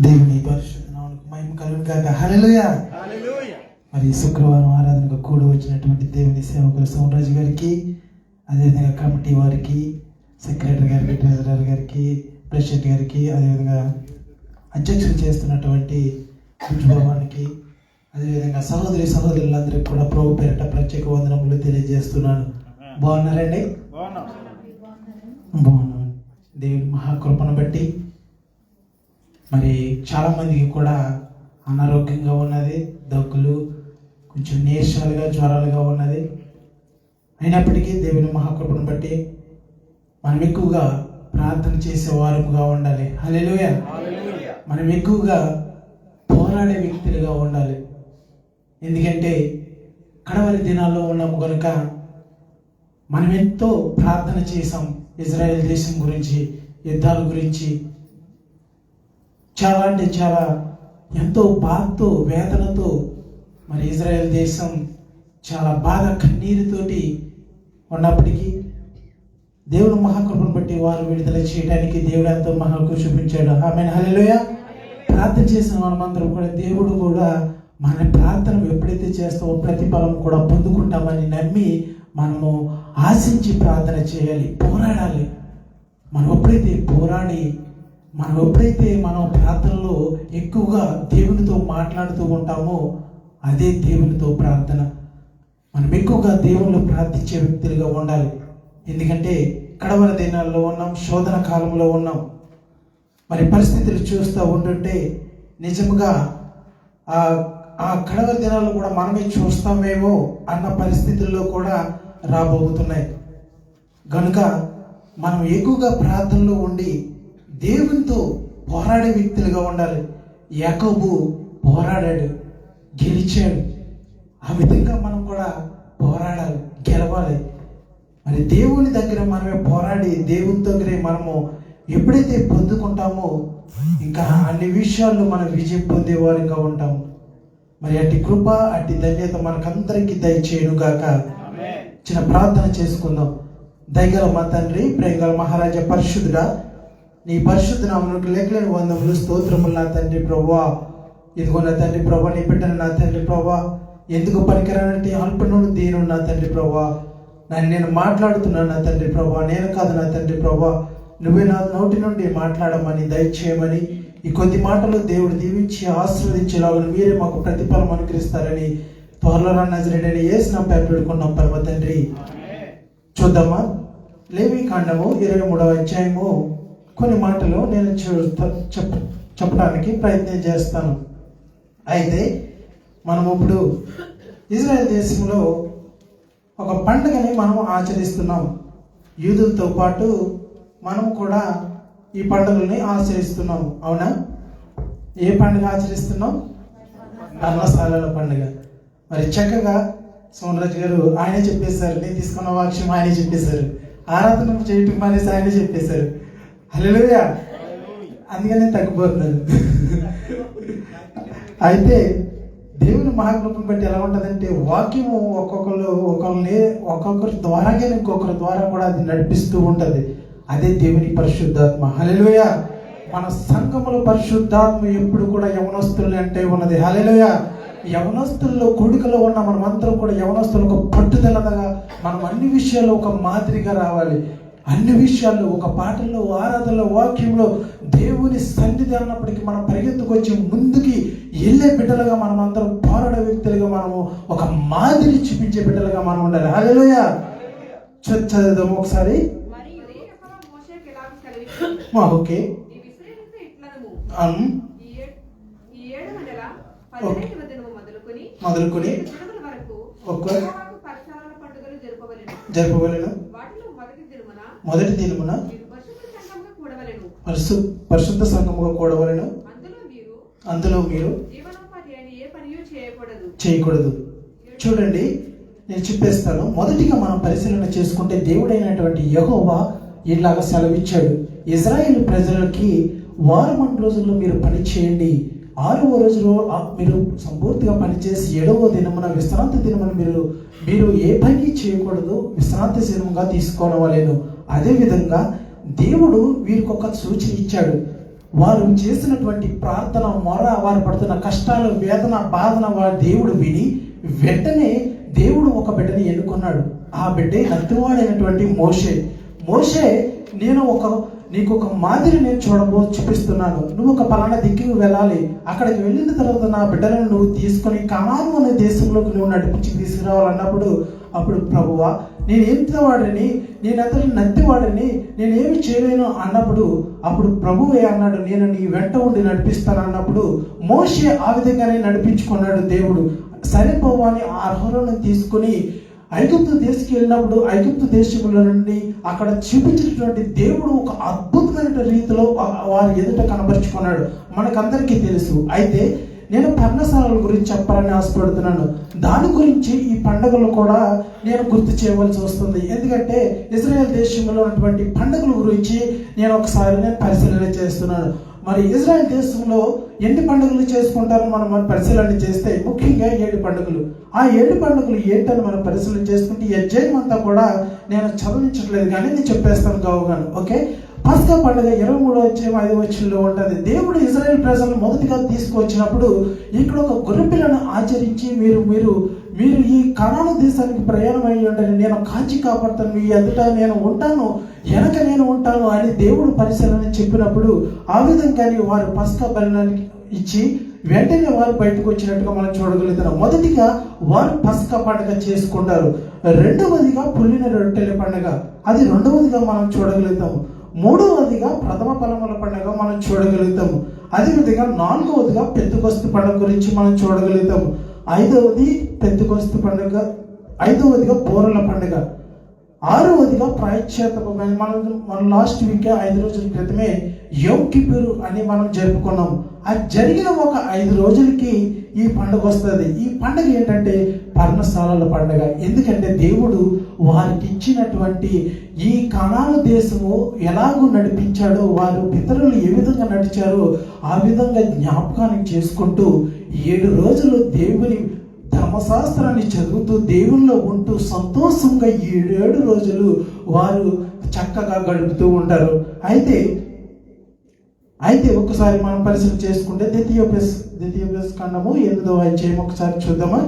దేవుని పరిశుద్ధ మహిమ కలుగును గాక. హల్లెలూయా. మరి శుక్రవారం ఆరాధనకు కూడి వచ్చినటువంటి దేవుని సేవకులు సోమరాజు గారికి అదేవిధంగా కమిటీ వారికి సెక్రటరీ గారికి ట్రెజరర్ గారికి ప్రెసిడెంట్ గారికి అదేవిధంగా అధ్యక్షులు చేస్తున్నటువంటి భవానికి అదేవిధంగా సహోదరి సహోదరులందరికీ కూడా ప్రభు పేరిట ప్రత్యేక వందనములు తెలియజేస్తున్నాను. బాగున్నారండి? బాగున్నాను దేవుని మహాకృపను బట్టి మరి చాలా మందికి కూడా అనారోగ్యంగా ఉన్నది దగ్గులు కొంచెం నీరసాలుగా జ్వరాలుగా ఉన్నది. అయినప్పటికీ దేవుని మహాకృపను బట్టి మనం ఎక్కువగా ప్రార్థన చేసే వారముగా ఉండాలి. హల్లెలూయ. మనం ఎక్కువగా పోరాడే వ్యక్తులుగా ఉండాలి. ఎందుకంటే కడవరి దినాల్లో ఉన్నాము కనుక మనం ఎంతో ప్రార్థన చేసాం ఇజ్రాయెల్ దేశం గురించి యుద్ధాల గురించి చాలా అంటే చాలా ఎంతో బాధతో వేదనతో మరి ఇజ్రాయెల్ దేశం చాలా బాధ కన్నీరుతోటి ఉన్నప్పటికీ దేవుడు మహాకృపను బట్టి వారు విడుదల చేయడానికి దేవుడు ఎంతో మహాకు చూపించాడు. ఆమె హలోయ ప్రార్థన చేసిన మనమందరం కూడా దేవుడు కూడా మన ప్రార్థన ఎప్పుడైతే చేస్తామో ప్రతిఫలం కూడా పొందుకుంటామని నమ్మి మనము ఆశించి ప్రార్థన చేయాలి పోరాడాలి. మనం ఎప్పుడైతే పోరాడి మనం ఎప్పుడైతే మనం ప్రార్థనలో ఎక్కువగా దేవునితో మాట్లాడుతూ ఉంటామో అదే దేవునితో ప్రార్థన. మనం ఎక్కువగా దేవుళ్ళు ప్రార్థించే వ్యక్తులుగా ఉండాలి. ఎందుకంటే కడవర దినాల్లో ఉన్నాం శోధన కాలంలో ఉన్నాం. మరి పరిస్థితులు చూస్తూ ఉంటుంటే నిజంగా ఆ ఆ కడవర దినాల్లో కూడా మనమే చూస్తామేమో అన్న పరిస్థితుల్లో కూడా రాబోతున్నాయి. కనుక మనం ఎక్కువగా ప్రార్థనలో ఉండి దేవునితో పోరాడే వ్యక్తులుగా ఉండాలి. యాకోబు పోరాడాడు గెలిచాడు. ఆ విధంగా మనం కూడా పోరాడాలి గెలవాలి. మరి దేవుని దగ్గర మనమే పోరాడి దేవుని దగ్గరే మనము ఎప్పుడైతే పొందుకుంటామో ఇంకా అన్ని విషయాల్లో మనం విజయం పొందేవారిగా ఉంటాము మరి అట్టి కృప అట్టి ధన్యత మనకందరికీ దయచేయను గాక చిన్న ప్రార్థన చేసుకుందాం. దయగల మా తండ్రి ప్రేమగల మహారాజా పరిశుద్ధుడా నీ పరిశుద్ధ నామమునకు లేఖలేని వందములు స్తోత్రములు నా తండ్రి ప్రభా ఇదిగో నా తండ్రి ప్రభా నీ బిడ్డను నా తండ్రి ప్రభా ఎందుకు పనికిరానంటే అల్పనుడు దీను నా తండ్రి ప్రభా నన్ను నేను మాట్లాడుతున్నాను నా తండ్రి ప్రభా నేను కాదు నా తండ్రి ప్రభా నువ్వే నా నోటి నుండి మాట్లాడమని దయచేయమని ఈ కొద్ది మాటలు దేవుడు దీవించి ఆశీర్వదించేలాగా మీరే మాకు ప్రతిఫలం అనుకరిస్తారని త్వరలో నజరేడని పేరు పెట్టుకున్నాం పరమ తండ్రి. చూద్దామా? లేవి కాండము ఇరవై మూడవ అధ్యాయము. కొన్ని మాటలు నేను చూ- చెప్ చెప్పడానికి ప్రయత్నం చేస్తాను. అయితే మనం ఇప్పుడు ఇజ్రాయెల్ దేశంలో ఒక పండుగని మనం ఆచరిస్తున్నాం. యూదులతో పాటు మనం కూడా ఈ పండుగల్ని ఆచరిస్తున్నాం. అవునా? ఏ పండుగ ఆచరిస్తున్నాం? అన్నసాలల పండుగ. మరి చక్కగా సోమరాజు గారు ఆయనే చెప్పేశారు నేను తీసుకున్న వాక్యం ఆయనే చెప్పేశారు. ఆరాధన చేయటం మానేసి ఆయనే చెప్పేశారు. హల్లెలూయా. అందుకనే తగ్గిపోతున్నారు. అయితే దేవుని మహాకృపను బట్టి ఎలా ఉంటుందంటే వాక్యము ఒక్కొక్కరు ఒకరిని ఒక్కొక్కరి ద్వారాగా ఇంకొకరి ద్వారా కూడా అది నడిపిస్తూ ఉంటుంది. అదే దేవుని పరిశుద్ధాత్మ. హల్లెలూయ. మన సంఘముల పరిశుద్ధాత్మ ఎప్పుడు కూడా యవనస్తులు అంటే ఉన్నది. హల్లెలూయ. యవనస్తుల్లో కొడుకులో ఉన్న మనమందరం కూడా యవనస్తులు ఒక పట్టుదలగా మనం అన్ని విషయాల్లో ఒక మాదిరిగా రావాలి. అన్ని విషయాల్లో ఒక పాటల్లో ఆరాధనలో వాక్యంలో దేవుని సన్నిధి అన్నప్పటికీ మనం పరిగెత్తుకొచ్చి ముందుకి వెళ్ళే బిడ్డలుగా మనం అందరం పోరాడే వ్యక్తులుగా మనము ఒక మాదిరి చూపించే బిడ్డలుగా మనం ఉండాలి. హల్లెలూయ! చ- చదువుదాం ఒకసారి. ఓకే. మొదలుకొని మొదలుకొని మొదటి దినమున. పరిశు పరిశుద్ధ సంఘముగా కూడవలెను. అందులో మీరు చేయకూడదు. చూడండి నేను చెప్పేస్తాను. మొదటిగా మనం పరిశీలన చేసుకుంటే దేవుడైనటువంటి యహోవా ఇలాగ సెలవిచ్చాడు. ఇజ్రాయేల్ ప్రజలకి వారం రోజుల్లో మీరు పని చేయండి. ఆరవ రోజులో మీరు సంపూర్తిగా పనిచేసి ఏడవ దినమున విశ్రాంతి దినమున మీరు మీరు ఏ పని చేయకూడదు విశ్రాంతి దినముగా తీసుకోవలేను అదేవిధంగా దేవుడు వీరికి ఒక సూచన ఇచ్చాడు. వారు చేసినటువంటి ప్రార్థన మొర వారు పడుతున్న కష్టాలు వేదన బాధన వారి దేవుడు విని వెంటనే దేవుడు ఒక బిడ్డని ఎన్నుకున్నాడు. ఆ బిడ్డే నత్తివాడైనటువంటి మోషే. మోషే నేను ఒక నీకు ఒక మాదిరి నేను చూడబో చూపిస్తున్నాను. నువ్వు ఒక పలానా దిక్కుకు వెళ్ళాలి. అక్కడికి వెళ్ళిన తర్వాత నా బిడ్డలను నువ్వు తీసుకొని కనాను అనే దేశంలోకి నువ్వు నడిపించి తీసుకురావాలన్నప్పుడు అప్పుడు ప్రభువా నేను ఎంతవాడిని నేను నత్తివాడని నేను నేనేమి చేయలేను అన్నప్పుడు అప్పుడు ప్రభువే అన్నాడు నేను నీ వెంట ఉండి నడిపిస్తాను అన్నప్పుడు మోషే ఆ విధంగానే నడిపించుకున్నాడు దేవుడు. సరే ప్రభు అని ఆ అర్హులను తీసుకుని ఐగుప్తు దేశకి వెళ్ళినప్పుడు ఐగుప్తు దేశంలో నుండి అక్కడ చూపించినటువంటి దేవుడు ఒక అద్భుతమైన రీతిలో వారి ఎదుట కనబరుచుకున్నాడు. మనకందరికీ తెలుసు. అయితే నేను పర్ణశాలల గురించి చెప్పాలని ఆశపడుతున్నాను. దాని గురించి ఈ పండుగలు కూడా నేను గుర్తు చేయవలసి వస్తుంది. ఎందుకంటే ఇజ్రాయెల్ దేశంలో ఉన్నటువంటి పండుగల గురించి నేను ఒకసారి నేను పరిశీలన చేస్తున్నాను. మరి ఇజ్రాయెల్ దేశంలో ఎన్ని పండుగలు చేసుకుంటారో మనం మనం పరిశీలన చేస్తే ముఖ్యంగా ఏడు పండుగలు. ఆ ఏడు పండుగలు ఏంటని మనం పరిశీలన చేసుకుంటే ఈ అధ్యాయం అంతా కూడా నేను చదివించట్లేదు కానీ నేను చెప్పేస్తాను గౌగాను ఓకే? పస్కా పండుగ ఇరవై మూడో అధ్యాయం ఐదు వచ్చంలో ఉంటుంది. దేవుడు ఇజ్రాయెల్ ప్రజలను మొదటిగా తీసుకువచ్చినప్పుడు ఇక్కడ ఒక గొర్రెపిల్లను ఆచరించి మీరు మీరు మీరు ఈ కణాను దేశానికి ప్రయాణమై అయ్యి ఉండండి. నేను కాచి కాపాడుతాను. మీ ఎదుట నేను ఉంటాను. వెనక నేను ఉంటాను అని దేవుడు పరిశీలన చెప్పినప్పుడు ఆ విధంగానే వారు పస్కా బలినానికి ఇచ్చి వెంటనే వారు బయటకు వచ్చినట్టుగా మనం చూడగలుగుతున్నాం. మొదటిగా వారు పస్కా పండుగ చేసుకుంటారు. రెండవదిగా పుల్లిన రొట్టెల పండుగ. అది రెండవదిగా మనం చూడగలుగుతాము మూడవదిగా ప్రథమ ఫలముల పండుగ మనం చూడగలుగుతాము అదేవిధంగా నాలుగవదిగా పెద్దకొస్తు పండుగ గురించి మనం చూడగలుగుతాము ఐదవది పెద్దకొస్తు పండుగ ఐదవదిగా బోరల పండుగ. ఆరవదిగా ప్రాయశ్చేత మనం మన లాస్ట్ వీక్ ఐదు రోజుల క్రితమే యోగ్యపురు అని మనం జరుపుకున్నాం. అది జరిగిన ఒక ఐదు రోజులకి ఈ పండుగ వస్తుంది. ఈ పండుగ ఏంటంటే పర్ణశాలల పండుగ. ఎందుకంటే దేవుడు వారికి ఇచ్చినటువంటి ఈ కణాల దేశము ఎలాగో నడిపించాడో వారు పితరులు ఏ విధంగా నడిచారో ఆ విధంగా జ్ఞాపకాన్ని చేసుకుంటూ ఏడు రోజులు దేవుని ధర్మశాస్త్రాన్ని చదువుతూ దేవుల్లో ఉంటూ సంతోషంగా ఏడేడు రోజులు వారు చక్కగా గడుపుతూ ఉంటారు. అయితే అయితే ఒకసారి మనం పరిశీలన చేసుకుంటే ద్వితీయోపేస్ ద్వితీయోపేస్ ఖండము ఎనిమిదో అధ్యాయం ఒకసారి చూద్దామా?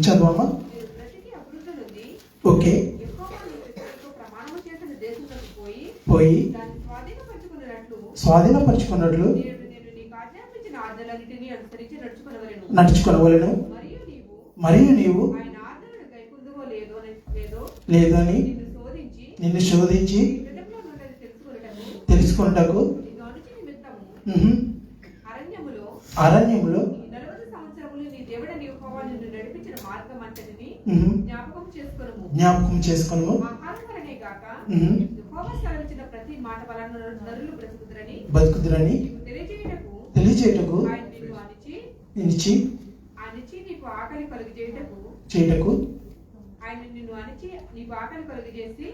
చదవమ్మా. ఓకే. పోయి స్వాధీనపరచుకున్నట్లు నడుచుకొనవలెను. మరియు నీవు లేదని నిన్ను శోధించి ఉహు, అరణ్యములో జ్ఞాపకం చేసుకొను బతుకుదురని తెలియజేయుటకు నిలిచి చేయుటకు ఆయన నిన్ను అనిచి నీకు ఆకలి కలుగు చేసి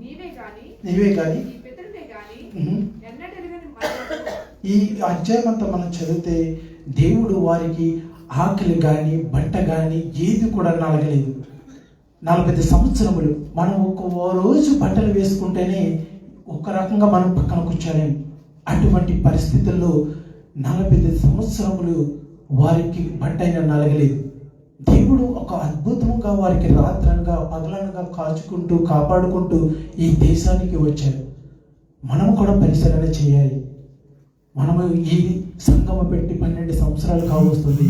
నీవే గాని నీవే కానీ నీ పితరులే గాని ఉహు, ఎన్నటెరగని మరణము ఈ అధ్యాయం అంతా మనం చదివితే దేవుడు వారికి ఆకలి కానీ బట్ట కానీ ఏది కూడా నలగలేదు. నలభై సంవత్సరములు మనం ఒక ఓ రోజు బట్టలు వేసుకుంటేనే ఒక రకంగా మనం పక్కన కూర్చోలేం. అటువంటి పరిస్థితుల్లో నలభై సంవత్సరములు వారికి బట్ట అయినా నలగలేదు. దేవుడు ఒక అద్భుతంగా వారికి రాత్రనగా పగలనగా కాచుకుంటూ కాపాడుకుంటూ ఈ దేశానికి వచ్చారు మనము కూడా పరిశీలన చేయాలి. మనము ఈ సంగమ పెట్టి పన్నెండు సంవత్సరాలు కావస్తుంది.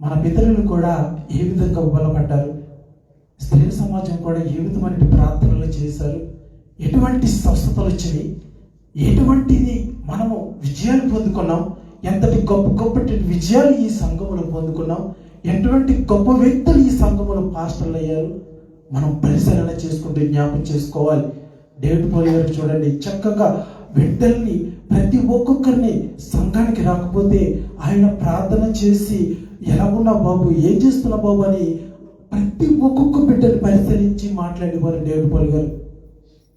మన పితరులు కూడా ఏ విధంగా బలపడ్డారు? స్త్రీ సమాజం కూడా ఏ విధమైన ప్రార్థనలు చేశారు? ఎటువంటి స్వస్థతలు వచ్చినాయి ఎటువంటిది మనము విజయాలు పొందుకున్నాం? ఎంతటి గొప్ప గొప్పటి విజయాలు ఈ సంఘంలో పొందుకున్నాం? ఎటువంటి గొప్ప వ్యక్తులు ఈ సంఘంలో పాస్టర్లు అయ్యారు? మనం పరిశీలన చేసుకుంటూ జ్ఞాపకం చేసుకోవాలి. డేవిడ్ పోలి గారు చూడండి చక్కగా బిడ్డల్ని ప్రతి ఒక్కొక్కరిని సంఘానికి రాకపోతే ఆయన ప్రార్థన చేసి ఎలా ఉన్నా బాబు? ఏం చేస్తున్నా బాబు? అని ప్రతి ఒక్కొక్క బిడ్డని పరిశీలించి మాట్లాడేవారు డేవిడ్ పోలి గారు.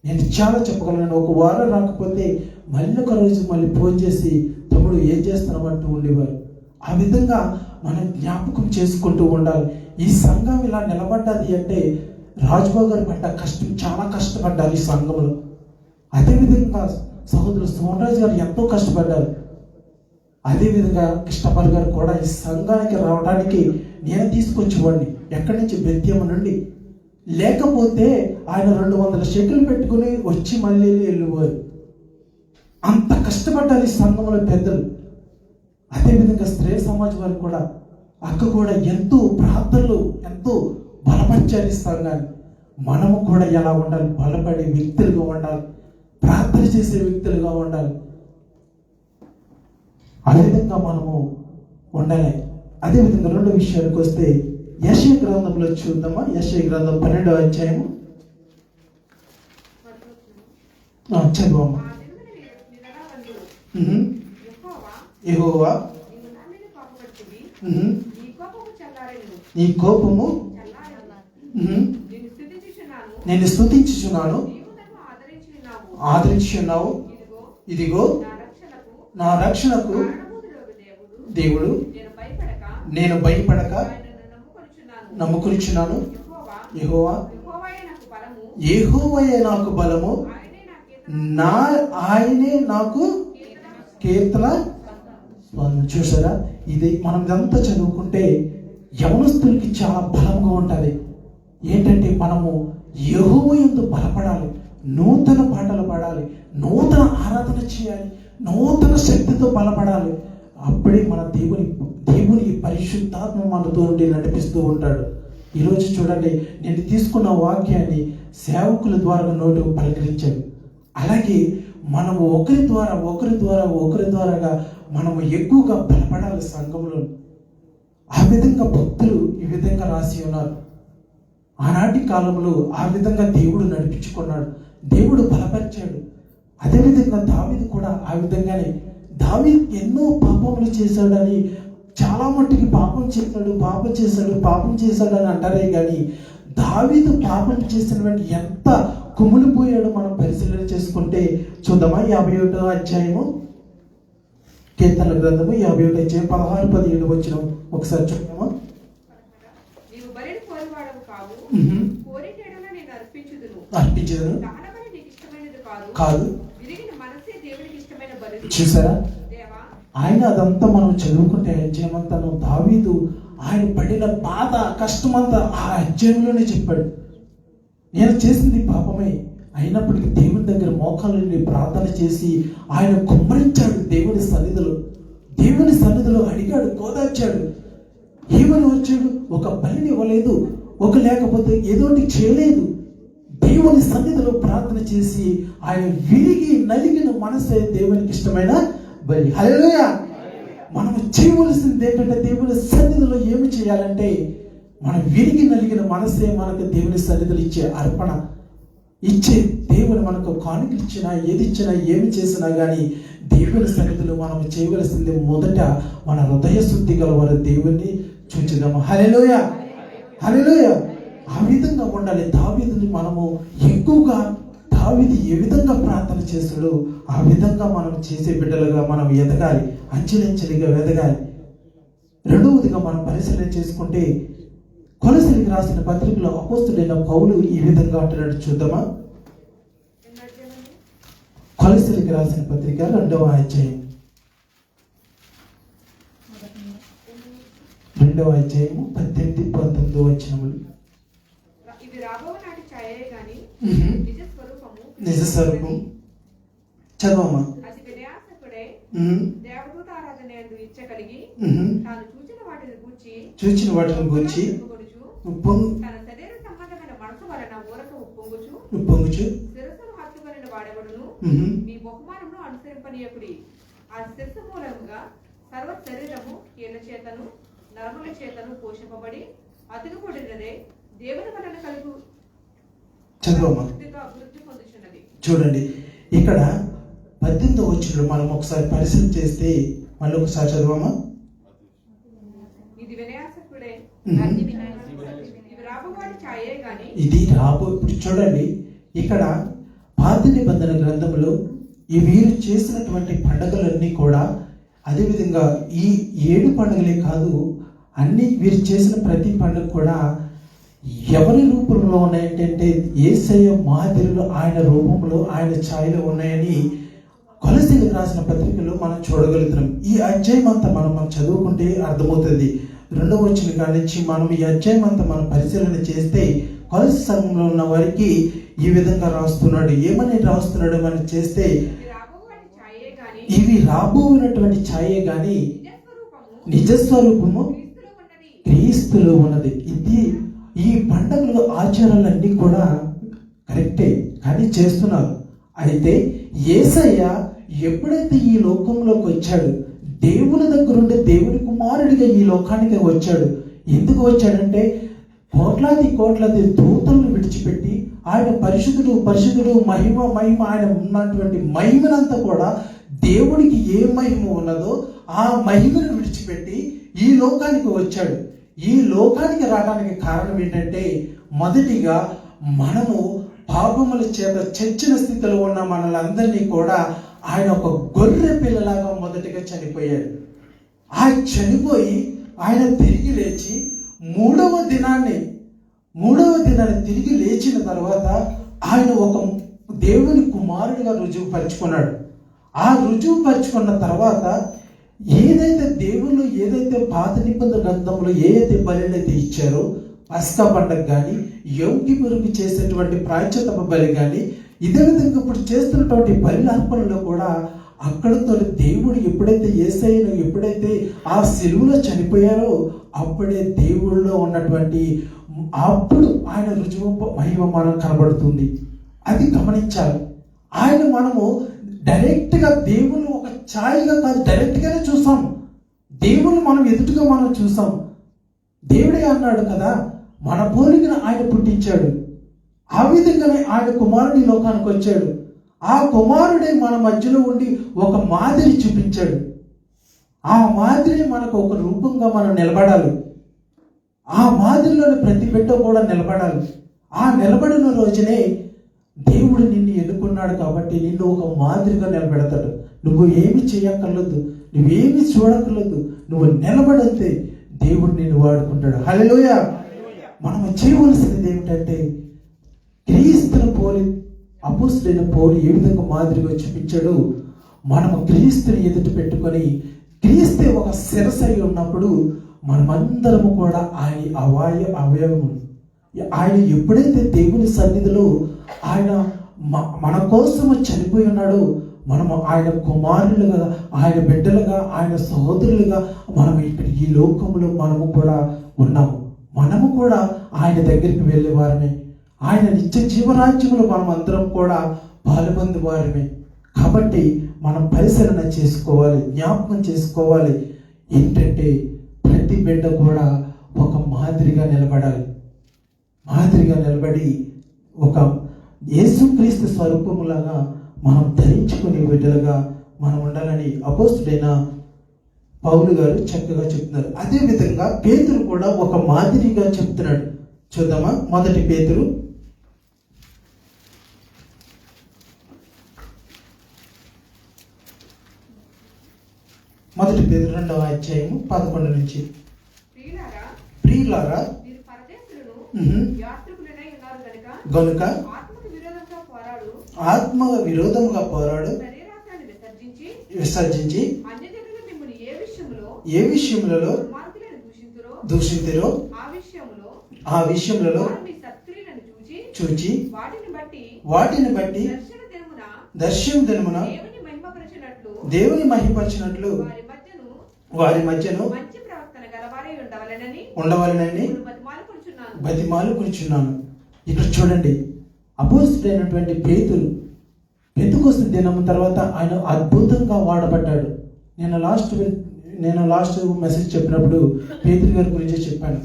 నేను చాలా చెప్పగలను ఒక వారం రాకపోతే మళ్ళీ ఒక రోజు మళ్ళీ ఫోన్ చేసి తమ్ముడు ఏం చేస్తున్నావు? అంటూ ఉండేవారు. ఆ విధంగా మనం జ్ఞాపకం చేసుకుంటూ ఉండాలి. ఈ సంఘం ఇలా నిలబడ్డది అంటే రాజుబాబు గారు పడ్డ కష్టం చాలా కష్టపడ్డారు ఈ సంఘంలో. అదేవిధంగా సహోదరు సోమరాజు గారు ఎంతో కష్టపడ్డారు. అదేవిధంగా కృష్ణపాల్ గారు కూడా ఈ సంఘానికి రావడానికి నేను తీసుకొచ్చేవాడిని. ఎక్కడి నుంచి? బెత్యమ నుండి. లేకపోతే ఆయన రెండు వందల షెకులు పెట్టుకుని వచ్చి మళ్ళీ వెళ్ళేవారు అంత కష్టపడ్డారు ఈ సంఘంలో పెద్దలు. అదేవిధంగా స్త్రీ సమాజం వారు కూడా అక్క కూడా ఎంతో ప్రార్థనలు ఎంతో బలపరిచారు సంఘాన్ని. మనము కూడా ఎలా ఉండాలి? బలపడే వ్యక్తులుగా ఉండాలి. ప్రార్థన చేసే వ్యక్తులుగా ఉండాలి. ఆ విధంగా మనము ఉండాలి. అదేవిధంగా రెండో విషయానికి వస్తే యశయ గ్రంథంలో చూద్దామా? యశయ గ్రంథం పన్నెండవ అధ్యాయము. ఆ, చదువమ్మా ఆ దినమున నిరలావందు ఉహు. యెహోవా. నా కోపము నేను స్థుతించుచున్నాను. ఆదరించున్నావు ఇదిగో నా రక్షణకు దేవుడు నేను భయపడక నమ్ముకొనుచున్నాను. యెహోవా యెహోవా యెహోవాయే నాకు బలము. నా ఆయనే నాకు కీర్తన చూసారా? ఇది మనం ఇదంతా చదువుకుంటే యవనస్తులకి చాలా బలంగా ఉంటుంది ఏంటంటే మనము యహోవ ఎందు బలపడాలి. నూతన పాటలు పాడాలి. నూతన ఆరాధన చేయాలి. నూతన శక్తితో బలపడాలి. అప్పుడే మన దేవుని దేవుని పరిశుద్ధాత్మ మనతో నుండి నడిపిస్తూ ఉంటాడు. ఈరోజు చూడండి నేను తీసుకున్న వాక్యాన్ని సేవకుల ద్వారా నోటు పలకరించాను. అలాగే మనము ఒకరి ద్వారా ఒకరి ద్వారా ఒకరి ద్వారాగా మనము ఎక్కువగా బలపడాలి సంఘంలో ఆ విధంగా భక్తులు ఈ విధంగా రాసి ఉన్నారు. ఆనాటి కాలంలో ఆ విధంగా దేవుడు నడిపించుకున్నాడు. దేవుడు బలపరిచాడు. అదేవిధంగా దావీదు కూడా ఆ విధంగానే. దావీదు ఎన్నో పాపములు చేశాడని చాలా మట్టుకి పాపం చేశాడు పాపం చేశాడు పాపం చేశాడు అని అంటారే కానీ దావీదు పాపం చేసినటువంటి ఎంత కుమిలిపోయాడో మనం పరిశీలన చేసుకుంటే. చూద్దామా యాభై ఒకటో అధ్యాయము? కీర్తన గ్రంథము యాభై ఒకటి అధ్యాయం పదహారు పదిహేడు వచ్చిన ఒకసారి చూద్దామా? అర్పించదు కాదు. చూసారా? ఆయన అదంతా మనం చదువుకుంటే అధ్యాయమంతాను దావీదు ఆయన పడిన బాధ కష్టమంతా ఆ అధ్యాయంలోనే చెప్పాడు. నేను చేసింది పాపమే. అయినప్పటికీ దేవుని దగ్గర మోకాల నుండి ప్రార్థన చేసి ఆయన కుమ్మరించాడు దేవుని సన్నిధిలో. దేవుని సన్నిధిలో అడిగాడు కోదార్చాడు ఏమని వచ్చాడు? ఒక బలిని ఇవ్వలేదు ఒక లేకపోతే ఏదోటి చేయలేదు. దేవుని సన్నిధిలో ప్రార్థన చేసి ఆయన విరిగి నలిగిన మనసే దేవునికి ఇష్టమైన బలి. హలోయ మనం చేయవలసింది ఏంటంటే దేవుని సన్నిధిలో ఏమి చేయాలంటే మనం విరిగి నలిగిన మనసే మనకు దేవుని సన్నిధులు ఇచ్చే అర్పణ ఇచ్చే దేవుని మనకు కానుకలు ఇచ్చినా ఏది ఇచ్చినా ఏమి చేసినా కానీ దేవుని సన్నిధిలో మనం చేయవలసింది మొదట మన హృదయ శుద్ధి గల వారి దేవుణ్ణి చూచుదాము హల్లెలూయ! హల్లెలూయ! ఆ విధంగా ఉండాలి. దావీదుని మనము ఎక్కువగా దావీదు ఏ విధంగా ప్రార్థన చేస్తాడో ఆ విధంగా మనం చేసే బిడ్డలుగా మనం ఎదగాలి. అంచెలంచెలుగా ఎదగాలి. రెండవదిగా మనం పరిశీలన చేసుకుంటే కొలసలికి రాసిన పత్రికలో అపోస్తుడైన పౌలు ఈ విధంగా అంటున్నాడు చూద్దామా? కొలసలికి రాసిన పత్రిక రెండవ అధ్యాయం. రెండవ అధ్యాయము పద్దెనిమిది పంతొమ్మిది వచ్చినములు. నిజ స్వరూపం. తాను చూచిన వాటిని గూర్చి ఉప్పొంగు. ఉప్పొంగుచు. మీ బహుమానమును అనుసరింపనీయకుడి. ఆ శిరస్సు మూలముగా సర్వ శరీరము కీళ్ళ చేతను నరముల చేతను పోషింపబడి అతుకుబడినదే దేవుని వలన కలుగు. చూడండి ఇక్కడ పద్దెనిమిది వచ్చిన మనం ఒకసారి పరిశీలన చేస్తే మళ్ళీ ఒకసారి చదవమ్మా. ఇది వినయాసకుడే. ఇవి రాబోవాడి ఛాయే గాని ఇది రాబో ఇప్పుడు చూడండి. ఇక్కడ పాత నిబంధన గ్రంథంలో ఈ వీరు చేసినటువంటి పండుగలన్నీ కూడా అదేవిధంగా ఈ ఏడు పండుగలే కాదు అన్ని వీరు చేసిన ప్రతి పండుగ కూడా ఎవరి రూపంలో ఉన్నాయంటే ఏసయ మాదిరిలో ఆయన రూపంలో ఆయన ఛాయలో ఉన్నాయని కొలసీలకు రాసిన పత్రికలో మనం చూడగలుగుతున్నాం. ఈ అధ్యాయం అంతా మనం మనం చదువుకుంటే అర్థమవుతుంది. రెండవ వచ్చిన కాడి నుంచి మనం ఈ అధ్యాయం అంతా మనం పరిశీలన చేస్తే కొలసి సంఘంలో ఉన్న వారికి ఈ విధంగా రాస్తున్నాడు. ఏమని రాస్తున్నాడు మనం చేస్తే ఇవి రాబోయినటువంటి ఛాయే గాని నిజస్వరూపము క్రీస్తులో ఉన్నది. ఇది ఈ పండుగలు ఆచారాలన్నీ కూడా కరెక్టే కానీ చేస్తున్నారు. అయితే ఏసయ్య ఎప్పుడైతే ఈ లోకంలోకి వచ్చాడు దేవుని దగ్గరుండి దేవుని కుమారుడిగా ఈ లోకానికి వచ్చాడు. ఎందుకు వచ్చాడంటే కోట్లాది కోట్లాది దూతలను విడిచిపెట్టి ఆయన పరిశుద్ధుడు పరిశుద్ధుడు మహిమ మహిమ ఆయన ఉన్నటువంటి మహిమనంతా కూడా దేవుడికి ఏ మహిమ ఉన్నదో ఆ మహిమను విడిచిపెట్టి ఈ లోకానికి వచ్చాడు. ఈ లోకానికి రావడానికి కారణం ఏంటంటే మొదటిగా మనము పాపముల చేత చచ్చిన స్థితిలో ఉన్న మనలందరినీ కూడా ఆయన ఒక గొర్రె పిల్లలాగా మొదటిగా చనిపోయాడు. ఆయన చనిపోయి ఆయన తిరిగి లేచి మూడవ దినాన్ని మూడవ దినాన్ని తిరిగి లేచిన తర్వాత ఆయన ఒక దేవుని కుమారుడిగా రుజువు పరుచుకున్నాడు. ఆ రుజువు పరుచుకున్న తర్వాత ఏదైతే దేవుళ్ళు ఏదైతే పాత నిబంధన గ్రంథంలో ఏదైతే బలినైతే ఇచ్చారో పస్కా పండగ కానీ యోగి మురుగు చేసేటువంటి ప్రాయచిత బలి కానీ ఇదే విధంగా ఇప్పుడు చేస్తున్నటువంటి బలి అర్పణలో కూడా అక్కడతో దేవుడు ఎప్పుడైతే ఏసైను ఎప్పుడైతే ఆ సెలువులో చనిపోయారో అప్పుడే దేవుళ్ళలో ఉన్నటువంటి అప్పుడు ఆయన రుజువు మహిమ మనం కనబడుతుంది. అది గమనించాలి. ఆయన మనము డైరెక్ట్గా దేవుని ఒక ఛాయగా కాదు డైరెక్ట్గానే చూసాం దేవుని మనం ఎదుటిగా మనం చూసాం దేవుడే అన్నాడు కదా మన పోలికను ఆయన పుట్టించాడు. ఆ విధంగానే ఆయన కుమారుడి లోకానికి వచ్చాడు. ఆ కుమారుడే మన మధ్యలో ఉండి ఒక మాదిరి చూపించాడు. ఆ మాదిరి మనకు ఒక రూపంగా మనం నిలబడాలి. ఆ మాదిరిలోని ప్రతి బిడ్డ కూడా నిలబడాలి. ఆ నిలబడిన రోజునే దేవుడు నిన్ను ఎన్నుకున్నాడు కాబట్టి నిన్ను ఒక మాదిరిగా నిలబెడతాడు. నువ్వు ఏమి చేయక్కర్లేదు నువ్వేమి చూడక్కర్లేదు నువ్వు నిలబడితే దేవుడు నిన్ను వాడుకుంటాడు. హలోయ మనం చేయవలసింది ఏమిటంటే క్రీస్తును పోలి అపోస్తుడైన పౌలు ఏ విధంగా మాదిరిగా చూపించాడు మనము క్రీస్తుని ఎదుట పెట్టుకొని క్రీస్తే ఒక శిరసై ఉన్నప్పుడు మనమందరము కూడా ఆయన అవాయ అవయవము ఆయన ఎప్పుడైతే దేవుని సన్నిధిలో ఆయన మన కోసము చనిపోయి ఉన్నాడో మనము ఆయన కుమారులుగా ఆయన బిడ్డలుగా ఆయన సహోదరులుగా మనం ఇక్కడ ఈ లోకంలో మనము కూడా ఉన్నాము. మనము కూడా ఆయన దగ్గరికి వెళ్ళేవారమే. ఆయన నిత్య జీవరాజ్యంలో మనం అందరం కూడా పాల్పొంది వారమే కాబట్టి మనం పరిశీలన చేసుకోవాలి జ్ఞాపకం చేసుకోవాలి. ఏంటంటే ప్రతి బిడ్డ కూడా ఒక మాదిరిగా నిలబడాలి. మాదిరిగా నిలబడి ఒక యేసుక్రీస్తు స్వరూపములాగా మనం ధరించుకునే బిడ్డలుగా మనం ఉండాలని అపోస్తుడైన పౌలు గారు చక్కగా చెప్తున్నారు. అదే విధంగా పేతురు కూడా ఒక మాదిరిగా చెప్తున్నాడు. చూద్దామా? మొదటి పేతురు మొదటి పేతురు రెండవ అధ్యాయము పదకొండు నుంచి. ప్రియులారా గనుక ఆత్మ విరోధముగా పోరాడు. విసర్జించి ఏ విషయములలో దూషింతిరో ఆ విషయములలో చూచి వాటిని బట్టి దర్శనం దినమున దేవుని మహిపరిచినట్లు వారి మధ్యను ఉండవలెనని బతిమాలుకొనుచున్నాను. బతిమాలు కూర్చున్నాను. ఇక్కడ చూడండి. అపోజిటైనటువంటి పేతులు పెతుకొస్తు దినం తర్వాత ఆయన అద్భుతంగా వాడబడ్డాడు. నేను లాస్ట్ నేను లాస్ట్ మెసేజ్ చెప్పినప్పుడు పేతురు గారి గురించి చెప్పాను.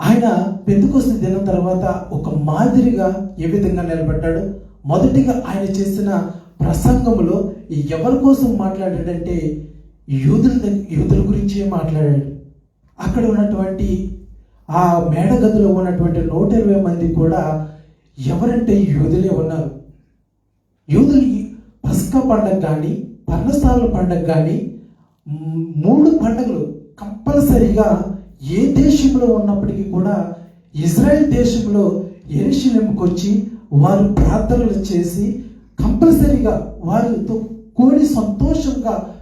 ఆయన పెందుకొస్తు దినం తర్వాత ఒక మాదిరిగా ఏ విధంగా నిలబడ్డాడు? మొదటిగా ఆయన చేసిన ప్రసంగంలో ఎవరి కోసం మాట్లాడాడంటే యూదుల యూదుల గురించే మాట్లాడాడు. అక్కడ ఉన్నటువంటి ఆ మేడగదిలో ఉన్నటువంటి నూట ఇరవై మంది కూడా ఎవరంటే యూదులే ఉన్నారు. యూదులు ఈ పస్కా పండగ కానీ పర్ణశాల పండగ కానీ మూడు పండుగలు కంపల్సరిగా ఏ దేశంలో ఉన్నప్పటికీ కూడా ఇజ్రాయెల్ దేశంలో ఎరుషలేంకి వచ్చి వారు ప్రార్థనలు చేసి కంపల్సరీగా వారితో కూడి సంతోషంగా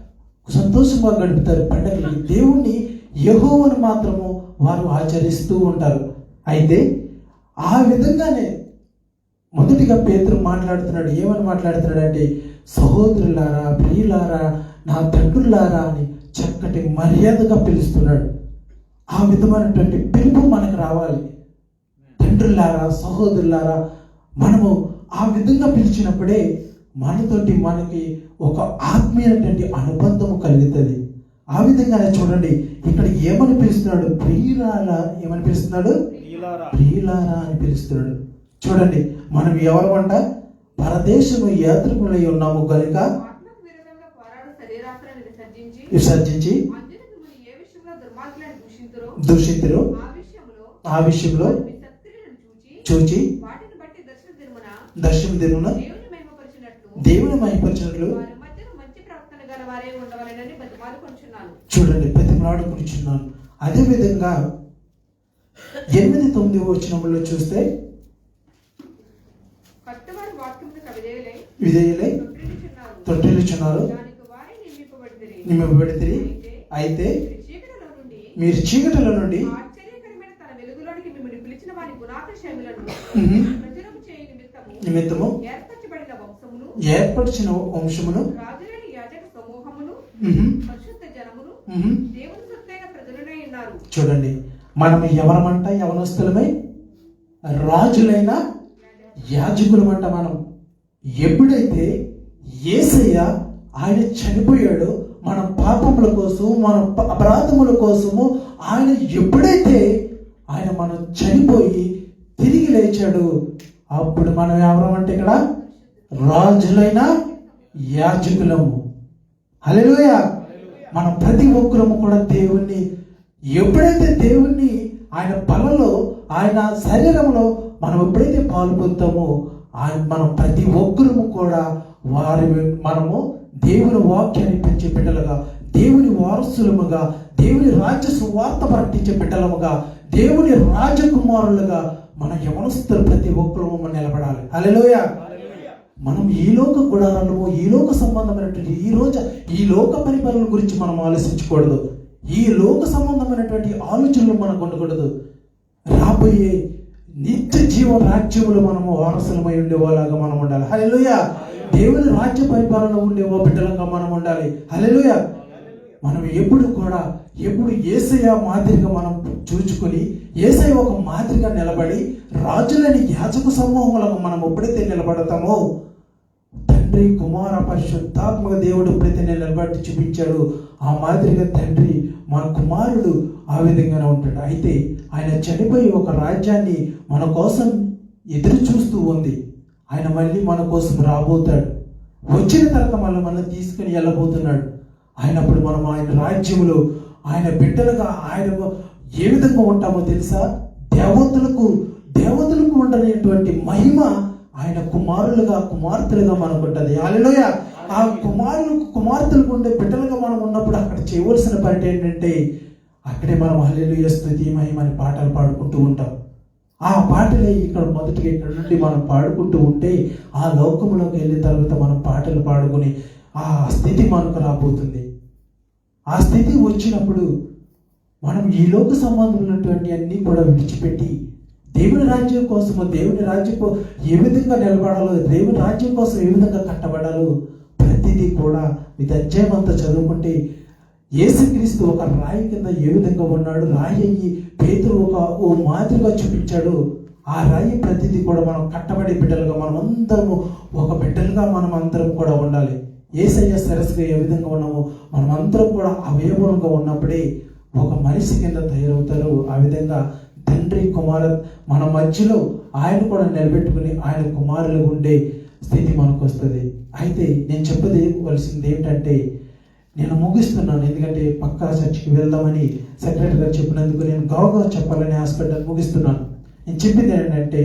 సంతోషంగా గడుపుతారు పండగలు. దేవుణ్ణి యహోవను మాత్రము వారు ఆచరిస్తూ ఉంటారు. అయితే ఆ విధంగానే మొదటిగా పేతురు మాట్లాడుతున్నాడు. ఏమని మాట్లాడుతున్నాడు అంటే సహోదరులారా ప్రియులారా నా తండ్రులారా అని చక్కటి మర్యాదగా పిలుస్తున్నాడు. ఆ విధమైనటువంటి పిలుపు మనకు రావాలి. తండ్రులారా సహోదరులారా మనము ఆ విధంగా పిలిచినప్పుడే మనతోటి మనకి ఒక ఆత్మీయమైనటువంటి అనుబంధము కలుగుతుంది. ఆ విధంగానే చూడండి. ఇక్కడ ఏమని పిలుస్తున్నాడు? ప్రియులారా ఏమని పిలుస్తున్నాడు? ప్రియులారా. అని పిలుస్తున్నాడు. చూడండి. మనం ఎవరమంట? పరదేశము యాత్రికులై ఉన్నాము కనుక విసర్జించి దూషితులు ఆ విషయంలో చూచి దర్శనం దినమున దేవుని దేవుని మహిపరిచినట్లు చూడండి ప్రతిమలాడుకునిచున్నాను అదే విధంగా ఎనిమిది తొమ్మిది వచనములో చూస్తే విధేయులై తొట్టిల్లుచున్నారు. నింపబడితిరి అయితే మీరు చీకటిలో నుండి నిమిత్తము ఏర్పరిచిన వంశమును చూడండి మనం ఎవరమంట యవనస్తులమై? రాజులైన యాజకులమంట మనం. ఎప్పుడైతే ఏసయ్య ఆయన చనిపోయాడో మన పాపముల కోసం మన అపరాధముల కోసము ఆయన ఎప్పుడైతే ఆయన మనం చనిపోయి తిరిగి లేచాడు అప్పుడు మనం ఎవరమంటే ఇక్కడ? రాజులైన యాజకులము. అలెలుయ మనం ప్రతి ఒక్కరము కూడా దేవుణ్ణి ఎప్పుడైతే దేవుణ్ణి ఆయన బలలో ఆయన శరీరంలో మనం ఎప్పుడైతే పాలు ఆయన మనం ప్రతి ఒక్కరము కూడా వారి మనము దేవుని వాక్యాన్ని పెంచే బిడ్డలుగా దేవుని వారసులముగా దేవుని రాజ్య సువార్త ప్రకటించే బిడ్డలముగా దేవుని రాజకుమారులుగా మన యవనస్తులు ప్రతి ఒక్కరు మనం నిలబడాలి. అలెలోయ మనం ఈ లోక గుడాలను ఈ లోక సంబంధమైనటువంటి ఈ రోజు ఈ లోక పరిపాలన గురించి మనం ఆలోచించకూడదు. ఈ లోక సంబంధమైనటువంటి ఆలోచనలు మనకు ఉండకూడదు. రాబోయే నిత్య జీవ రాజ్యములు మనము వారసులమై ఉండేవాళ్ళగా మనం ఉండాలి. హలెలుయ దేవుని రాజ్య పరిపాలన ఉండే ఓ బిడ్డలంగా మనం ఉండాలి. హలెలుయ మనం ఎప్పుడు కూడా ఎప్పుడు ఏసయ్య మాదిరిగా మనం చూచుకొని ఏసై ఒక మాదిరిగా నిలబడి రాజులని యాజక సమూహములకు మనం ఎప్పుడైతే నిలబడతామో తండ్రి కుమార పరిశుద్ధాత్మక దేవుడు ఎప్పుడైతే నిలబడి చూపించాడు ఆ మాదిరిగా తండ్రి మన కుమారుడు ఆ విధంగానే ఉంటాడు. అయితే ఆయన చనిపోయి ఒక రాజ్యాన్ని మన కోసం ఎదురు చూస్తూ ఉంది. ఆయన మళ్ళీ మన కోసం రాబోతాడు. వచ్చిన తర్వాత మళ్ళీ మనం తీసుకుని వెళ్ళబోతున్నాడు. ఆయనప్పుడు మనం ఆయన రాజ్యములో ఆయన బిడ్డలుగా ఆయన ఏ విధంగా ఉంటామో తెలుసా? దేవతలకు దేవతలకు ఉండనేటువంటి మహిమ ఆయన కుమారులుగా కుమార్తెలుగా మనకు ఉంటుంది. అలలోయ ఆ కుమారులకు కుమార్తెలకు ఉండే బిడ్డలుగా మనం ఉన్నప్పుడు అక్కడ చేయవలసిన పని ఏంటంటే అక్కడే మనం హల్లెలు స్థుతి మహిమని పాటలు పాడుకుంటూ ఉంటాం. ఆ పాటలే ఇక్కడ మొదటిగా ఇక్కడ నుండి మనం పాడుకుంటూ ఉంటే ఆ లోకంలోకి వెళ్ళిన తర్వాత మనం పాటలు పాడుకుని ఆ స్థితి మనకు రాబోతుంది. ఆ స్థితి వచ్చినప్పుడు మనం ఈ లోక సంబంధమైనటువంటి అన్ని కూడా విడిచిపెట్టి దేవుని రాజ్యం కోసము దేవుని రాజ్యం ఏ విధంగా నిలబడాలో దేవుని రాజ్యం కోసం ఏ విధంగా కట్టబడాలో ప్రతిదీ కూడా ఇది అధ్యాయం అంతా చదువుకుంటే యేసుక్రీస్తు ఒక రాయి కింద ఏ విధంగా ఉన్నాడు? రాయి అయ్యి పేతులు ఒక ఓ మాదిరిగా చూపించాడు. ఆ రాయి ప్రతిదీ కూడా మనం కట్టబడే బిడ్డలుగా మనం అందరము ఒక బిడ్డలుగా మనం అందరం కూడా ఉండాలి. ఏసయ్య సరస్సుగా ఏ విధంగా ఉన్నామో మనం అందరం కూడా అవయవంగా ఉన్నప్పుడే ఒక మనిషి కింద తయారవుతారు. ఆ విధంగా తండ్రి కుమార మన మధ్యలో ఆయన కూడా నిలబెట్టుకుని ఆయన కుమారులు ఉండే స్థితి మనకు వస్తుంది అయితే నేను చెప్పది వలసింది ఏంటంటే నేను ముగిస్తున్నాను. ఎందుకంటే పక్కా చర్చికి వెళ్దామని సెక్రటరీ గారు చెప్పినందుకు నేను గౌరవ చెప్పాలని హాస్పిటల్ ముగిస్తున్నాను. నేను చెప్పింది ఏంటంటే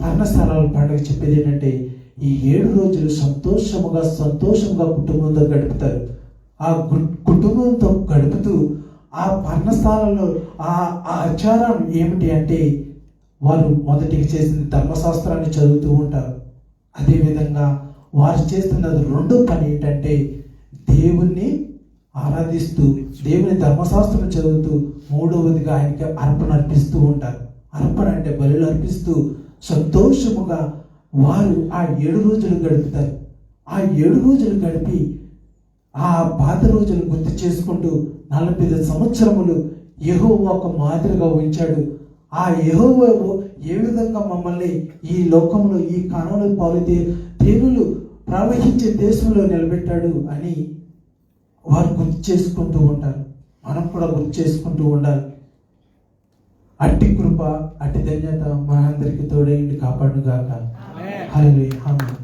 పర్ణస్థలాల పండుగ చెప్పేది ఏంటంటే ఈ ఏడు రోజులు సంతోషముగా సంతోషంగా కుటుంబంతో గడుపుతారు. ఆ కుటుంబంతో గడుపుతూ ఆ పర్ణశాలలో ఆ ఆ ఆచారం ఏమిటి అంటే వారు మొదటికి చేసిన ధర్మశాస్త్రాన్ని చదువుతూ ఉంటారు. అదేవిధంగా వారు చేస్తున్నది రెండో పని ఏంటంటే దేవుణ్ణి ఆరాధిస్తూ దేవుని ధర్మశాస్త్రం చదువుతూ మూడవదిగా ఆయనకి అర్పణ అర్పిస్తూ ఉంటారు. అర్పణ అంటే బలులు అర్పిస్తూ సంతోషముగా వారు ఆ ఏడు రోజులు గడుపుతారు. ఆ ఏడు రోజులు గడిపి ఆ పాత రోజులు గుర్తు చేసుకుంటూ నలభై సంవత్సరములు యహో ఒక మాదిరిగా ఉంచాడు. ఆ యహో ఏ విధంగా మమ్మల్ని ఈ లోకంలో ఈ కాలంలో పాలు తేనెలు ప్రవహించే దేశంలో నిలబెట్టాడు అని వారు గుర్తు చేసుకుంటూ ఉంటారు మనం కూడా గుర్తు చేసుకుంటూ ఉండాలి. అట్టి కృప అట్టి ధన్యత మనందరికీ తోడైండి కాపాడుగాక ఆమేన్.